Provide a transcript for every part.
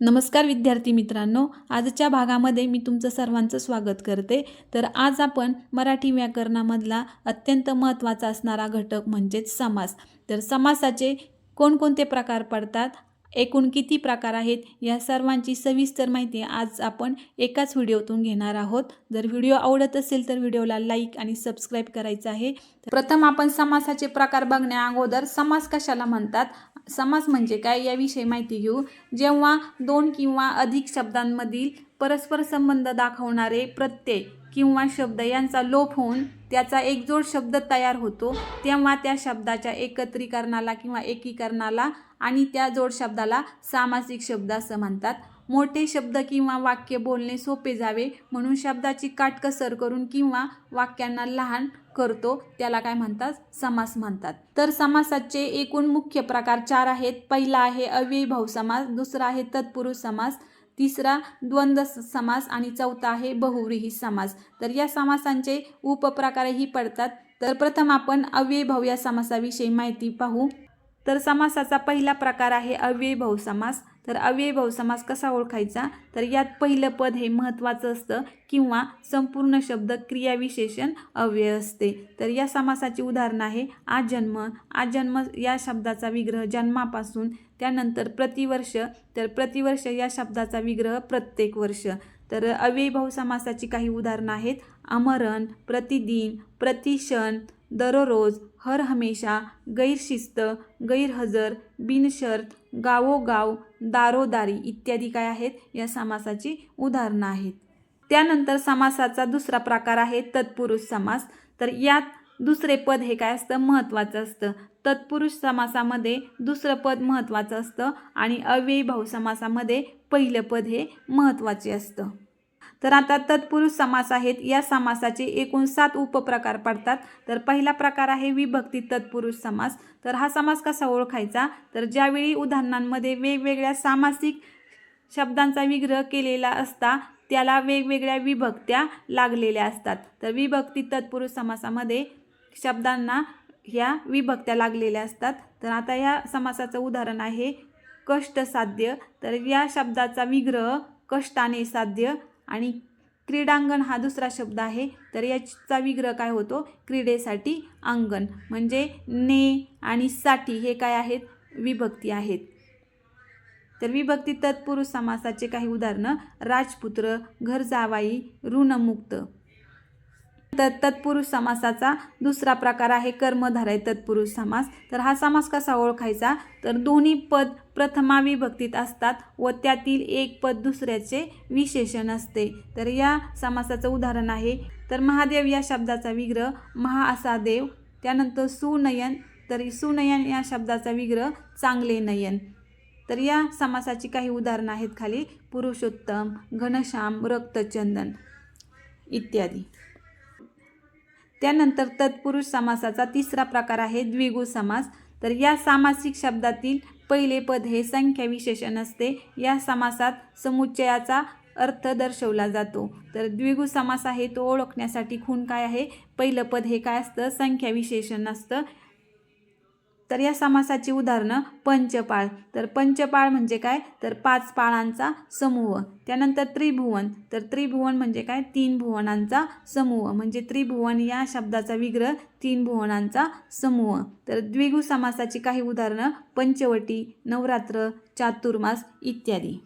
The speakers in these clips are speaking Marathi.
नमस्कार विद्यार्थी मित्रांनो आजच्या भागामध्ये मी तुमचं सर्वांचं स्वागत करते. तर आज आपण मराठी व्याकरणामधला अत्यंत महत्त्वाचा असणारा घटक म्हणजेच समास. तर समासाचे कोणकोणते प्रकार पडतात एकूण किती प्रकार आहेत या सर्वांची सविस्तर माहिती आज आपण एकाच व्हिडिओतून घेणार आहोत. जर व्हिडिओ आवडत असेल तर व्हिडिओला लाईक आणि सबस्क्राईब करायचं आहे. प्रथम आपण समासाचे प्रकार बघण्या अगोदर समास कशाला म्हणतात समास म्हणजे काय याविषयी माहिती घेऊ. जेव्हा दोन किंवा अधिक शब्दांमधील परस्पर संबंध दाखवणारे प्रत्यय किंवा शब्द यांचा लोप होऊन त्याचा एकजोड शब्द तयार होतो तेव्हा त्या शब्दाच्या एकत्रीकरणाला किंवा एकीकरणाला आणि त्या जोड शब्दाला सामासिक शब्द असं म्हणतात. मोठे शब्द किंवा वाक्य बोलणे सोपे जावे म्हणून शब्दाची काटकसर करून किंवा वाक्यांना लहान करतो त्याला काय म्हणतात? समास म्हणतात. तर समासाचे एकूण मुख्य प्रकार चार आहेत. पहिला आहे अव्ययीभाव समास दुसरा आहे तत्पुरुष समास तिसरा द्वंद्व समास आणि चौथा आहे बहुव्रीही समास. तर या समासांचे उपप्रकारही पडतात. तर प्रथम आपण अव्ययीभाव या समासाविषयी माहिती पाहू. तर समासाचा पहिला प्रकार आहे अव्ययीभाव समास तर अव्ययीभाव समास कसा ओळखायचा? तर यात पहिलं पद हे महत्त्वाचं असतं किंवा संपूर्ण शब्द क्रियाविशेषण अव्यय असते. तर या समासाची उदाहरणं आहे आजन्म आजन्म या शब्दाचा विग्रह जन्मापासून त्यानंतर प्रतिवर्ष तर प्रतिवर्ष या शब्दाचा विग्रह प्रत्येक वर्ष. तर अव्ययीभाव समासाची काही उदाहरणं आहेत अमरण प्रतिदिन प्रतिक्षण दररोज हर हमेशा गैरशिस्त गैरहजर बिनशर्त गावोगाव दारोदारी इत्यादी काय आहेत? या समासाची उदाहरणं आहेत. त्यानंतर समासाचा दुसरा प्रकार आहे तत्पुरुष समास. तर यात दुसरे पद हे काय असतं? महत्त्वाचं असतं. तत्पुरुष समासामध्ये दुसरं पद महत्त्वाचं असतं आणि अव्ययीभाव समासामध्ये पहिलं पद हे महत्त्वाचे असतं. तर आता तत्पुरुष समास आहेत. या समासाचे एकूण सात उपप्रकार पडतात. तर पहिला प्रकार आहे विभक्ती तत्पुरुष समास. तर हा समास कसा ओळखायचा? तर ज्यावेळी उदाहरणांमध्ये वेगवेगळ्या सामासिक शब्दांचा विग्रह केलेला असता त्याला वेगवेगळ्या विभक्त्या लागलेल्या असतात. तर विभक्ती तत्पुरुष समासामध्ये शब्दांना ह्या विभक्त्या लागलेल्या असतात. तर आता ह्या समासाचं उदाहरण आहे कष्टसाध्य. तर या शब्दाचा विग्रह कष्टाने साध्य आणि क्रीडांगण हा दुसरा शब्द आहे. तर याचा विग्रह काय होतो? क्रीडेसाठी अंगण. म्हणजे ने आणि साठी हे काय आहेत? विभक्ती आहेत. तर विभक्ती तत्पुरुष समासाचे काही उदाहरणं. राजपुत्र घर जावाई ऋणमुक्त. तर तत्पुरुष समासाचा दुसरा प्रकार आहे कर्मधारय तत्पुरुष समास. तर हा समास कसा ओळखायचा? तर दोन्ही पद प्रथमा विभक्तीत असतात व त्यातील एक पद दुसऱ्याचे विशेषण असते. तर या समासाचं उदाहरण आहे. तर महादेव या शब्दाचा विग्रह महा असा देव त्यानंतर सुनयन. तर सुनयन या शब्दाचा विग्रह चांगले नयन. तर या समासाची काही उदाहरणं आहेत खाली. पुरुषोत्तम घनश्याम रक्तचंदन इत्यादी. त्यानंतर तत्पुरुष समासाचा तिसरा प्रकार आहे द्विगु समास. तर या सामासिक शब्दातील पहिले पद हे संख्या विशेषण असते. या समासात समुच्चयाचा अर्थ दर्शवला जातो. तर द्विगु समास आहे तो ओळखण्यासाठी खूण काय आहे? पहिलं पद हे काय असतं? संख्या विशेषण असतं. तर या समासाची उदाहरणं पंचपाळ. तर पंचपाळ म्हणजे काय? तर पाच पाळांचा समूह. त्यानंतर त्रिभुवन. तर त्रिभुवन म्हणजे काय? तीन भुवनांचा समूह. म्हणजे त्रिभुवन या शब्दाचा विग्रह तीन भुवनांचा समूह. तर द्विगु समासाची काही उदाहरणं पंचवटी नवरात्र चातुर्मास इत्यादी.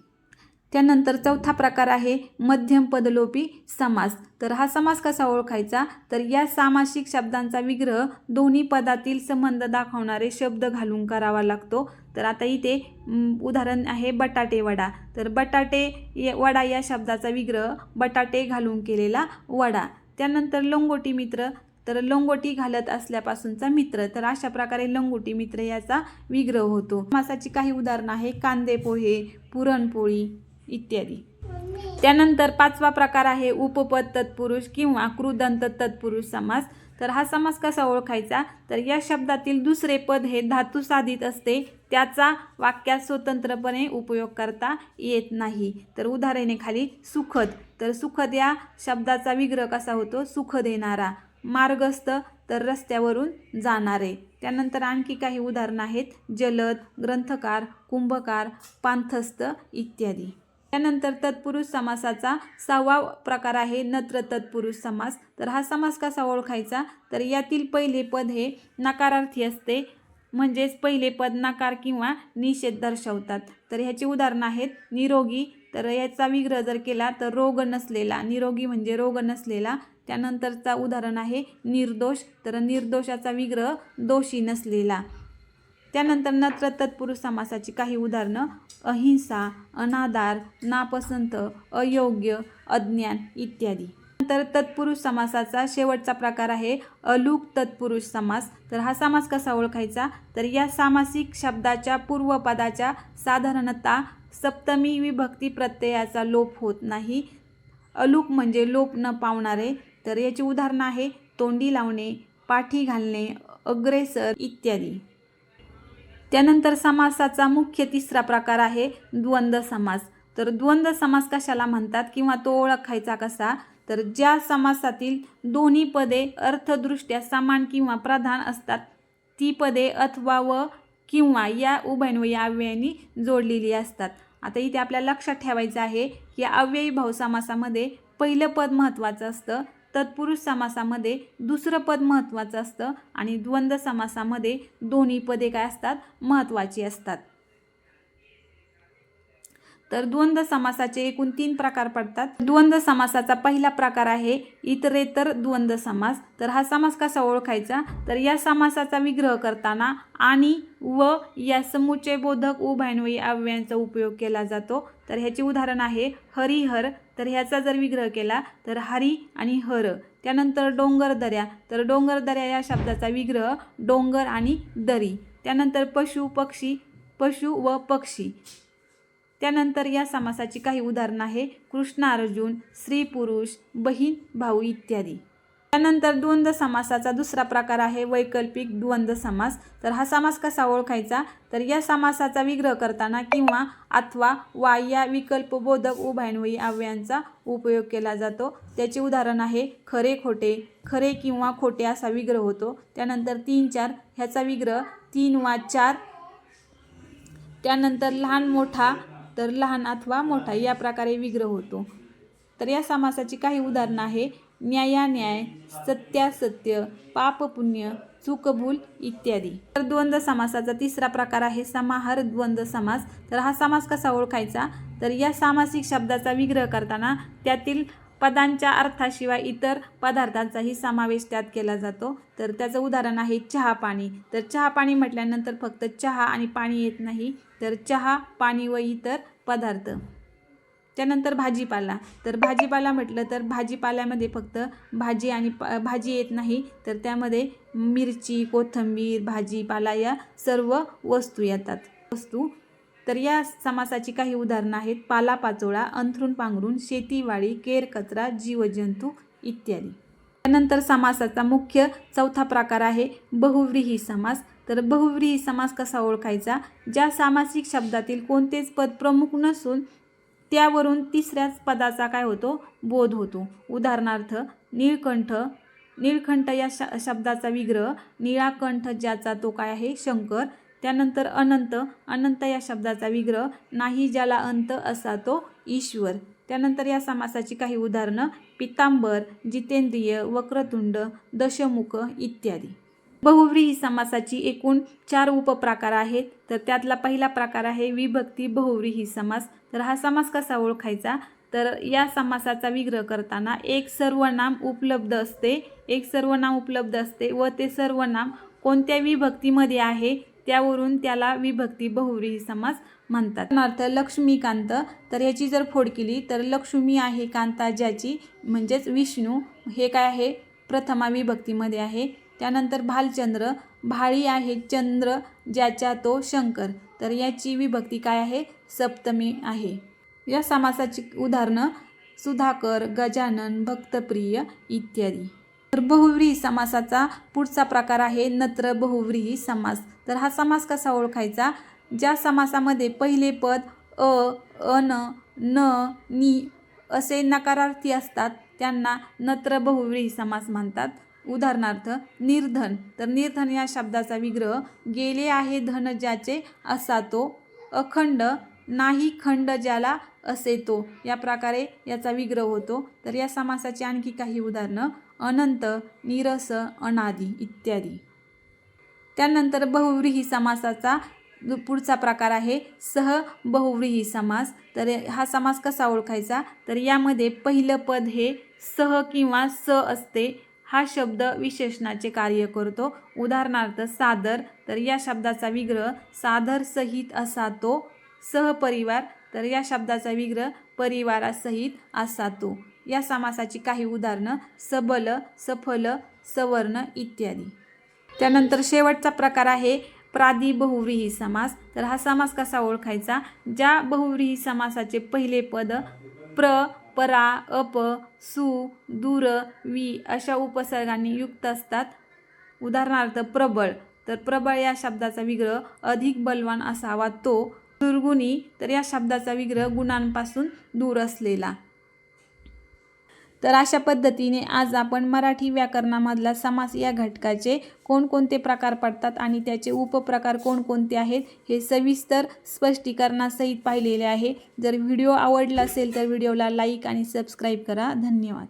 त्यानंतर चौथा प्रकार आहे मध्यम पदलोपी समास. तर हा समास कसा ओळखायचा? तर या सामासिक शब्दांचा विग्रह दोन्ही पदातील संबंध दाखवणारे शब्द घालून करावा लागतो. तर आता इथे उदाहरण आहे बटाटे वडा. तर बटाटे वडा या शब्दाचा विग्रह बटाटे घालून केलेला वडा. त्यानंतर लंगोटी मित्र. तर लंगोटी घालत असल्यापासूनचा मित्र. तर अशा प्रकारे लंगोटी मित्र याचा विग्रह होतो. समासाची काही उदाहरणं आहे. कांदे पोहे पुरणपोळी. इत्यादी. त्यानंतर पाचवा प्रकार आहे उपपद तत्पुरुष किंवा कृदंत तत्पुरुष समास. तर हा समास कसा ओळखायचा? तर या शब्दातील दुसरे पद हे धातू साधित असते. त्याचा वाक्यात स्वतंत्रपणे उपयोग करता येत नाही. तर उदाहरणे खाली सुखद. तर सुखद या शब्दाचा विग्रह कसा होतो? सुख देणारा मार्गस्थ तर रस्त्यावरून जाणारे. त्यानंतर आणखी काही उदाहरणं आहेत. जलद ग्रंथकार कुंभकार पांथस्थ इत्यादी. त्यानंतर तत्पुरुष समासाचा सहावा प्रकार आहे नत्र तत्पुरुष समास. तर हा समास कसा ओळखायचा? तर यातील पहिले पद हे नकारार्थी असते. म्हणजेच पहिले पद नकार किंवा निषेध दर्शवतात. तर ह्याची उदाहरणं आहेत निरोगी. तर याचा विग्रह जर केला तर रोग नसलेला. निरोगी म्हणजे रोग नसलेला. त्यानंतरचा उदाहरण आहे निर्दोष. तर निर्दोषाचा विग्रह दोषी नसलेला. त्यानंतर नत्र तत्पुरुष समासाची काही उदाहरणं. अहिंसा अनादार नापसंत अयोग्य अज्ञान इत्यादी. नंतर तत्पुरुष समासाचा शेवटचा प्रकार आहे अलुक तत्पुरुष समास. तर हा समास कसा ओळखायचा? तर या सामासिक शब्दाच्या पूर्वपदाच्या साधारणतः सप्तमी विभक्ती प्रत्ययाचा लोप होत नाही. अलुक म्हणजे लोप न पावणारे. तर याची उदाहरणं आहे तोंडी लावणे पाठी घालणे अग्रेसर इत्यादी. त्यानंतर समासाचा मुख्य तिसरा प्रकार आहे द्वंद्व समास. तर द्वंद्व समास कशाला म्हणतात? किंवा तो ओळखायचा कसा? तर ज्या समासातील दोन्ही पदे अर्थदृष्ट्या समान किंवा प्रधान असतात ती पदे अथवा व किंवा या उभयन्वयी अव्ययांनी जोडलेली असतात. आता इथे आपल्याला लक्षात ठेवायचं आहे की अव्ययी भाव समासामध्ये पहिलं पद महत्त्वाचं असतं. तत्पुरुष समासामध्ये दुसरं पद महत्त्वाचं असतं आणि द्वंद्व समासामध्ये दोन्ही पदे काय असतात? महत्त्वाची असतात. तर द्वंद्व समासाचे एकूण तीन प्रकार पडतात. द्वंद्व समासाचा पहिला प्रकार आहे इतरेतर द्वंद्व समास. तर हा समास कसा ओळखायचा? तर या समासाचा विग्रह करताना आणि व या समुच्चय बोधक उभयन्वयी अव्ययांचा उपयोग केला जातो. तर ह्याचे उदाहरण आहे हरिहर तर ह्याचा जर विग्रह केला तर हरी आणि हर. त्यानंतर डोंगर दऱ्या. तर डोंगर दऱ्या या शब्दाचा विग्रह डोंगर आणि दरी. त्यानंतर पशु पक्षी पशु व पक्षी. त्यानंतर या समासाची काही उदाहरणं आहे. कृष्ण अर्जुन स्त्री पुरुष बहीण भाऊ इत्यादी. त्यानंतर द्वंद्व समासाचा दुसरा प्रकार आहे वैकल्पिक द्वंद्व समास. तर हा समास कसा ओळखायचा? तर या समासाचा विग्रह करताना किंवा अथवा वा या विकल्पबोधक उभयन्वयी अव्ययांचा उपयोग केला जातो. त्याचे उदाहरण आहे खरे खोटे. खरे किंवा खोटे असा विग्रह होतो. त्यानंतर तीन चार ह्याचा विग्रह तीन वा चार. त्यानंतर लहान मोठा तर लहान अथवा मोठा या प्रकारे विग्रह होतो. तर या समासाची काही उदाहरणं आहे. न्यायान्याय सत्यासत्य पाप पुण्य इत्यादी. तर द्वंद्व समासाचा तिसरा प्रकार आहे समाहार द्वंद्व समास. तर हा समास कसा ओळखायचा? तर या सामासिक शब्दाचा विग्रह करताना त्यातील पदांच्या अर्थाशिवाय इतर पदार्थांचाही समावेश त्यात केला जातो. तर त्याचं उदाहरण आहे चहा पाणी. तर चहा पाणी म्हटल्यानंतर फक्त चहा आणि पाणी येत नाही. तर चहा पाणी व इतर पदार्थ. त्यानंतर भाजीपाला. तर भाजीपाला म्हटलं तर भाजीपाल्यामध्ये फक्त भाजी आणि पा भाजी येत नाही. तर त्यामध्ये मिरची कोथिंबीर भाजीपाला या सर्व वस्तू येतात. वस्तू. तर या समासाची काही उदाहरणं आहेत. पालापाचोळा अंथरूण पांघरून शेतीवाडी केर कचरा जीवजंतू इत्यादी. त्यानंतर समासाचा मुख्य चौथा प्रकार आहे बहुव्रीही समास. तर बहुव्रीही समास कसा ओळखायचा? ज्या सामासिक शब्दातील कोणतेच पद प्रमुख नसून त्यावरून तिसऱ्याच पदाचा काय होतो? बोध होतो. उदाहरणार्थ नीळकंठ नीळकंठ या श शब्दाचा विग्रह निळाकंठ ज्याचा तो काय आहे? शंकर. त्यानंतर अनंत अनंत या शब्दाचा विग्रह नाही ज्याला अंत असा तो ईश्वर. त्यानंतर या समासाची काही उदाहरणं पितांबर जितेंद्रिय वक्रतुंड दशमुख इत्यादी. बहुव्रीही समासाची एकूण चार उपप्रकार आहेत. तर त्यातला पहिला प्रकार आहे विभक्ती बहुव्रीही समास. तर हा समास कसा ओळखायचा? तर या समासाचा विग्रह करताना एक सर्वनाम उपलब्ध असते. एक सर्वनाम उपलब्ध असते व ते सर्वनाम कोणत्या विभक्तीमध्ये आहे? त्यावरून त्याला विभक्ती बहुव्रीही समास म्हणतात. उदाहरणार्थ लक्ष्मीकांत. तर याची जर फोड केली तर लक्ष्मी आहे कांता ज्याची म्हणजेच विष्णू. हे काय आहे? प्रथमा विभक्तीमध्ये आहे. त्यानंतर भालचंद्र. भाळी आहे चंद्र ज्याच्या तो शंकर. तर याची विभक्ती काय आहे? सप्तमी आहे. या समासाची उदाहरणं सुधाकर गजानन भक्तप्रिय इत्यादी. तर बहुव्रीही समासाचा पुढचा प्रकार आहे नत्र बहुव्रीही समास. तर हा समास कसा ओळखायचा? ज्या समासामध्ये पहिले पद अ अन न नी असे नकारार्थी असतात त्यांना नत्र बहुव्रीही समास म्हणतात. उदाहरणार्थ निर्धन. तर निर्धन या शब्दाचा विग्रह गेले आहे धन ज्याचे असा तो अखंड नाही खंड ज्याला असे तो या प्रकारे याचा विग्रह होतो. तर या समासाची आणखी काही उदाहरणं. अनंत निरस अनादी इत्यादी. त्यानंतर बहुव्रीही समासाचा पुढचा प्रकार आहे. सह बहुव्रीही समास. तर हा समास कसा ओळखायचा? तर यामध्ये पहिलं पद हे सह किंवा स असते. हा शब्द विशेषणाचे कार्य करतो. उदाहरणार्थ सादर तर या शब्दाचा विग्रह सादर सहित असा तो सहपरिवार तर या शब्दाचा विग्रह परिवारासहित असा तो या समासाची काही उदाहरणं सबल सफल सवर्ण इत्यादी. त्यानंतर शेवटचा प्रकार आहे प्रादी बहुव्रीही समास. तर हा समास कसा ओळखायचा? ज्या बहुव्रीही समासाचे पहिले पद प्र परा अप सु दूर वि अशा उपसर्गांनी युक्त असतात. उदाहरणार्थ प्रबळ. तर प्रबळ या शब्दाचा विग्रह अधिक बलवान असावा. तो दुर्गुणी. तर या शब्दाचा विग्रह गुणांपासून दूर असलेला. तर अशा पद्धतीने आज आपण मराठी व्याकरणामधला समास या घटकाचे कोणकोणते प्रकार पडतात आणि त्याचे उपप्रकार कोणकोणते आहेत हे सविस्तर स्पष्टीकरणासहित पाहिलेले आहे. जर व्हिडिओ आवडला असेल तर व्हिडिओला लाईक आणि सबस्क्राईब करा. धन्यवाद.